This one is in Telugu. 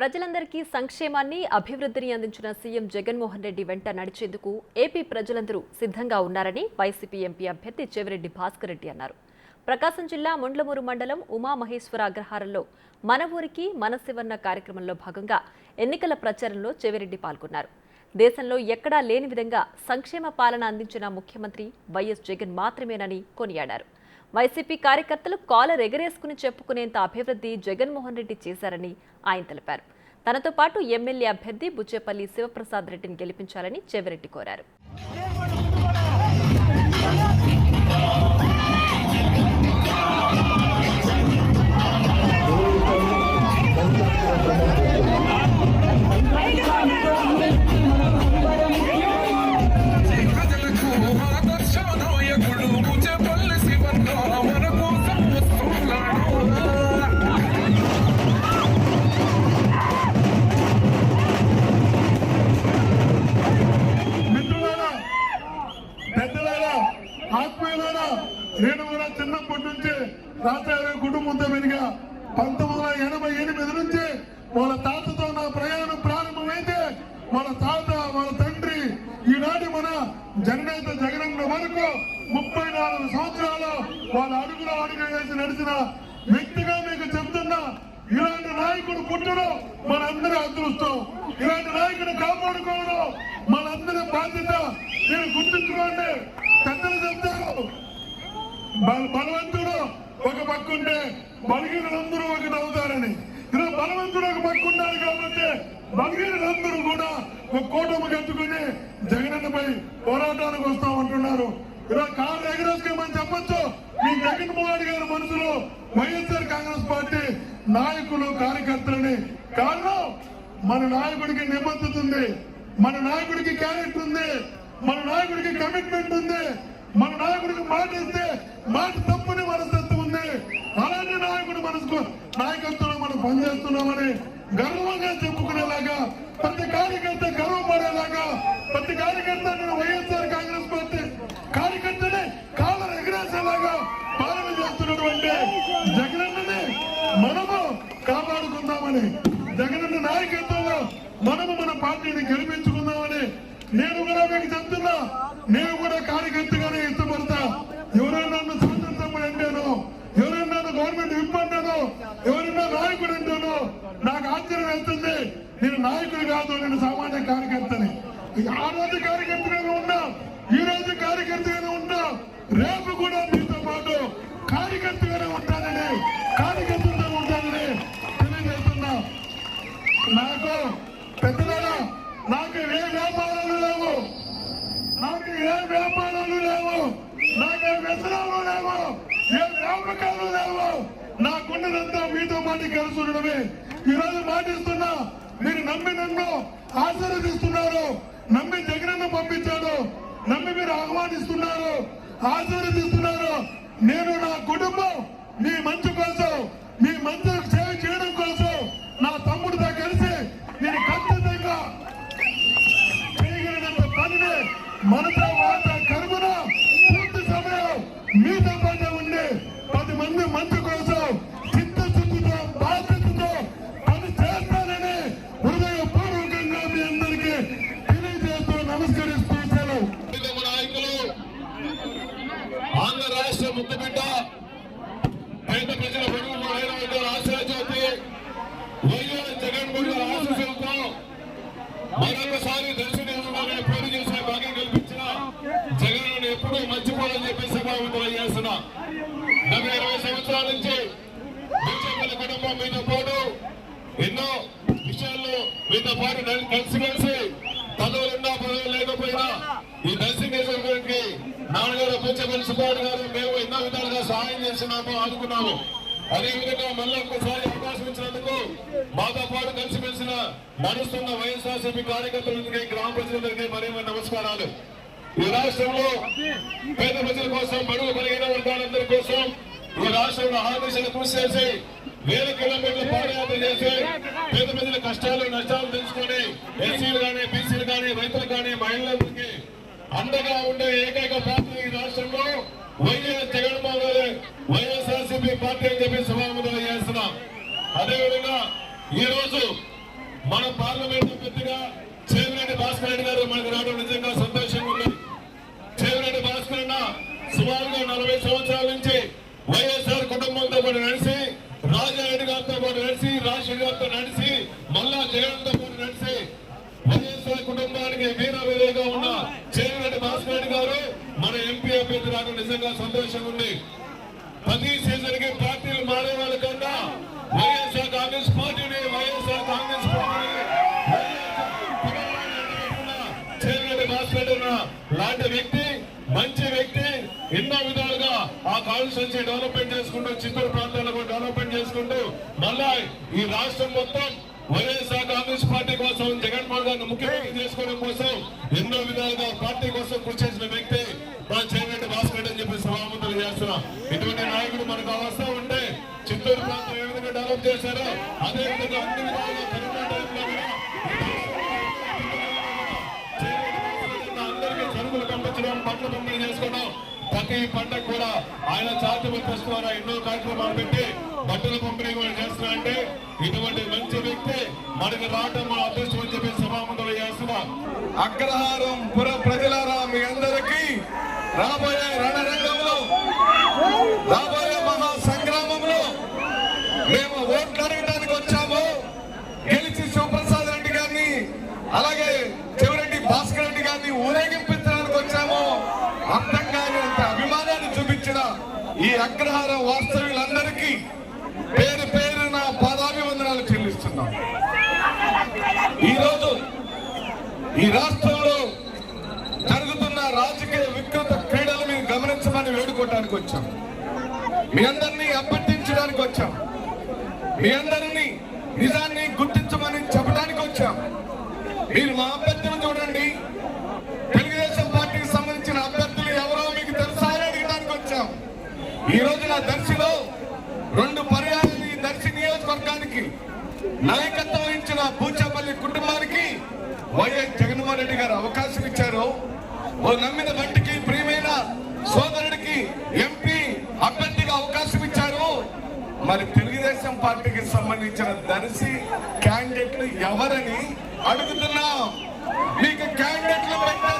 ప్రజలందరికీ సంక్షేమాన్ని అభివృద్ధిని అందించిన సీఎం జగన్మోహన్ రెడ్డి వెంట నడిచేందుకు ఏపీ ప్రజలందరూ సిద్ధంగా ఉన్నారని వైసీపీ ఎంపీ అభ్యర్థి చెవిరెడ్డి భాస్కర్ రెడ్డి అన్నారు. ప్రకాశం జిల్లా ముండ్లమూరు మండలం ఉమామహేశ్వర అగ్రహారంలో మన ఊరికి మన శివన్న కార్యక్రమంలో భాగంగా ఎన్నికల ప్రచారంలో చెవిరెడ్డి పాల్గొన్నారు. దేశంలో ఎక్కడా లేని విధంగా సంక్షేమ పాలన అందించిన ముఖ్యమంత్రి వైఎస్ జగన్ మాత్రమేనని కొనియాడారు. వైసీపీ కార్యకర్తలు కాలర్ ఎగరేసుకుని చెప్పుకునేంత అభివృద్ధి జగన్మోహన్ రెడ్డి చేశారని ఆయన తెలిపారు. తనతో పాటు ఎమ్మెల్యే అభ్యర్థి బుచ్చేపల్లి శివప్రసాద్ రెడ్డిని గెలిపించాలని చెవిరెడ్డి కోరారు. కుటుంబంతో పెరిగా పంతొమ్మిది వందల ఎనభై ఎనిమిది నుంచి వాళ్ళ తాతతో నా ప్రయాణం ప్రారంభమైతే వాళ్ళ తాత వాళ్ళ తండ్రి ఈనాటి మన జననేత జగనన్న వరకు ముప్పై నాలుగు సంవత్సరాలు వాళ్ళ అడుగులో అడుగు వేసి నడిచిన వ్యక్తిగా మీకు చెప్తున్నా ఇలాంటి నాయకుడు పుట్టడం మనందరి అదృష్టం. ఇలాంటి నాయకుడు కాపాడుకోవడం మనందరి బాధ్యత. మీరు గుర్తుంచుకోండి పెద్దలు చెప్తారు బలవంతుడు ఒక పక్కుంటే బలహీనులందరూ ఒకటి అవుతారని ఇలా బలవంతుడు ఒక పక్కున్నాడు కాబట్టి బలహీనులందరూ కూడా ఒక కూటమి కట్టుకుని జగనన్నపై పోరాటానికి వస్తామంటున్నారు. ఇలా కారు ఎగరేసుకోమని చెప్పొచ్చు. మీ జగన్మోహన్ గారి మనసులో వైఎస్ఆర్ కాంగ్రెస్ పార్టీ నాయకులు కార్యకర్తలని కారణం మన నాయకుడికి నిబద్ధత ఉంది. మన నాయకుడికి క్యారెక్టర్ ఉంది. మన నాయకుడికి కమిట్మెంట్ ఉంది. మన నాయకుడికి మాట ఇస్తే మాట తప్పని మనస్తత్వం ఉంది. అలాంటి నాయకుడు మనసుకు నాయకత్వంలో మనం పనిచేస్తున్నామని గర్వంగా చెప్పుకునేలాగా ప్రతి కార్యకర్త గర్వపడేలాగా ప్రతి కార్యకర్త నేను వైఎస్ఆర్ కాంగ్రెస్ పార్టీ కార్యకర్తనే కాలం ఎగరేసేలాగా పాలన చేస్తున్నటువంటి జగనన్నని మనము కాపాడుకుందామని జగనన్న నాయకత్వంలో మనము మన పార్టీని గెలిపించుకుందామని నేను కూడా మీకు చెప్తున్నా. నేను కూడా కార్యకర్తగానే ఇష్టపడతా. ఎవరైనా నన్ను స్వతంత్రం అంటాను ఎవరైనా నన్ను గవర్నమెంట్ విప్ ఎవరైనా నాయకుడు అంటాను నాకు ఆశ్చర్యం వెళ్తుంది నేను నాయకుడు కాదు నేను సామాన్య కార్యకర్తని. ఆ రోజు కార్యకర్తగానే ఉన్నా ఈ రోజు కార్యకర్తగానే ఉన్నా. రేపు కూడా మీతో పాటు కార్యకర్తగానే ఉంటానని కార్యకర్తలతో ఉంటానని తెలియజేస్తున్నా. నాకు పెద్దలారా నాకు ఏ వ్యాపారాలు లేవు నాకు ఏ వ్యాపారాలు లేవు నాకు వ్యసనాలు లేవు ఏ వ్యాపకాలు లేవు. నాకున్నదంతా మీతో మాట కలిసి ఉండడమే ఈరోజు మాటిస్తున్నా మీరు నమ్మి నన్ను ఆశీర్వదిస్తున్నారు నమ్మి జగనన్న పంపించాడు నమ్మి మీరు ఆహ్వానిస్తున్నారు ఆశీర్వదిస్తున్నారు. నేను నా కుటుంబం మీ మంచి కోసం మీ మంచి Lida మీతో పాటు ఎన్నో విషయాల్లో మీతో పాటు కలిసి కలిసి పదవులున్నా పదవులు లేకపోయినా ఈ నర్సింగ్ నియోజకవర్గానికి నాన్నగారు పంచమల్లి సుబ్బారెడ్డి గారు మేము ఎన్నో విధాలుగా సహాయం చేస్తున్నాము ఆదుకున్నాము. అదేవిధంగా మళ్ళీ ఒక్కసారి అవకాశం ఇచ్చినందుకు మాతో పాటు కలిసిమెలిసిన నడుస్తున్న వైఎస్ఆర్సీపీ కార్యకర్తలందరికీ గ్రామ ప్రజలందరికీ మరీ నమస్కారాలు. ఈ రాష్ట్రంలో పేద ప్రజల కోసం బడుగు కలిగిన వర్గాలందరి కోసం ఈ రాష్ట్రంలో ఆదేశాలు కృషి చేసి వేల కిలోమీటర్ల పాదయాత్ర చేసి పేద ప్రజల కష్టాలు నష్టాలు తెలుసుకొని ఎస్సీలు కానీ బీసీలు కానీ రైతులు కానీ మహిళలకి అండగా ఉండే ఏకైక పార్టీ ఈ రాష్ట్రంలో YS Jaganmohan Reddy YSRCP party అని చెప్పి సభాముఖం చేస్తున్నాం. అదేవిధంగా ఈ రోజు మన పార్లమెంట్ అభ్యర్థిగా చేవిరెడ్డి భాస్కర్ రెడ్డి గారు మనకు రావడం నిజంగా సంతోషంగా ఉంది. చేవిరెడ్డి భాస్కర్ అన్న సుమారుగా నలభై సంవత్సరాలు నుంచి వైఎస్ఆర్ కుటుంబంతో పాటు నడిచి రాజారెడ్డి గారితో పాటు నడిచి రాజశేఖర్ గారితో నడిచి మళ్ళా జగన్తో పాటు నడిచి వైఎస్ఆర్ కుటుంబానికి వీర విధేగా ఉన్న చేవిరెడ్డి భాస్కర్ రెడ్డి గారు మన ఎంపీ అభ్యర్థి రావడం నిజంగా సంతోషంగా ఉంది ప్రతి సీజన్కి పార్టీలు మారే వాళ్ళ కన్నా వైఎస్ఆర్ కాంగ్రెస్ పార్టీని వైఎస్ఆర్ కాంగ్రెస్ లాంటి వ్యక్తి మంచి వ్యక్తి ఎన్నో విధాలుగా ఆ కాన్స్టిట్యూన్సీ డెవలప్మెంట్ చేసుకుంటూ చిత్తూరు ప్రాంతాల్లో కూడా డెవలప్మెంట్ చేసుకుంటూ మళ్ళా ఈ రాష్ట్రం మొత్తం వైఎస్ఆర్ కాంగ్రెస్ పార్టీ కోసం జగన్మోహన్ గారిని ముఖ్యమంత్రి చేసుకోవడం కోసం ఎన్నో విధాలుగా పార్టీ కోసం కృషి చేసిన వ్యక్తి మన చైర్మన్ భాస్కర్ అని చెప్పి సభామంతులు చేస్తున్నాం. ఇటువంటి నాయకుడు మనకు అవస్థ ఉంటే చిత్తూరు ప్రాంతం ఏ విధంగా డెవలప్ చేశారో? అదే విధంగా అన్ని విధాలుగా కరోనా టైంలో అందరికీ సరుకులు పంపించడం పంటలు పంపిణీ చేసుకోవడం ప్రతి పంటకు కూడా ఆయన చారిటబుల్ ట్రస్ట్ ద్వారా ఎన్నో కార్యక్రమాలు పెట్టి బట్టల పంపిణీ కూడా చేస్తున్నా అంటే ఇటువంటి మంచి వ్యక్తి మనకి రావటం మన అదృష్టం అని చెప్పి సభాముఖులు చేస్తున్నాం అగ్రహారం పుర ప్రజలారా మీ అందరికీ రాబోయే రణరంగంలో రాబోయే మహాసంఘ సంగ్రామంలో మేము ఓట్లు అడగడానికి వచ్చాము గెలిచి శివప్రసాద్ రెడ్డి గారిని అలాగే చెవిరెడ్డి భాస్కర్ రెడ్డి గారిని ఊరేగింపించడానికి వచ్చాము అర్థం కానింత అభిమానాన్ని చూపించిన ఈ అగ్రహార వాస్తవ్యులందరికీ పేరు పేరు నా పాదాభివందనాలు చెల్లిస్తున్నాం. ఈరోజు ఈ రాష్ట్రంలో జరుగుతున్న రాజకీయ వికృత క్రీడలు మీరు గమనించమని వేడుకోవడానికి వచ్చాం. మీ అందరినీ అభ్యర్థించడానికి వచ్చాం. మీ అందరినీ నిజాన్ని గుర్తించమని చెప్పడానికి వచ్చాం. మీరు మా రెండు పర్యాయాలు ఈ దర్శి నియోజకవర్గానికి నాయకత్వం వహించిన పూచాపల్లి కుటుంబానికి వైఎస్ జగన్మోహన్ రెడ్డి గారు అవకాశం ఇచ్చారు. ఓ నమ్మిన బంటికి ప్రియమైన సోదరుడికి ఎంపీ అభ్యర్థిగా అవకాశం ఇచ్చారు. మరి తెలుగుదేశం పార్టీకి సంబంధించిన దర్శి క్యాండిడేట్లు ఎవరని అడుగుతున్నాం. మీకు క్యాండిడేట్లు పెట్టే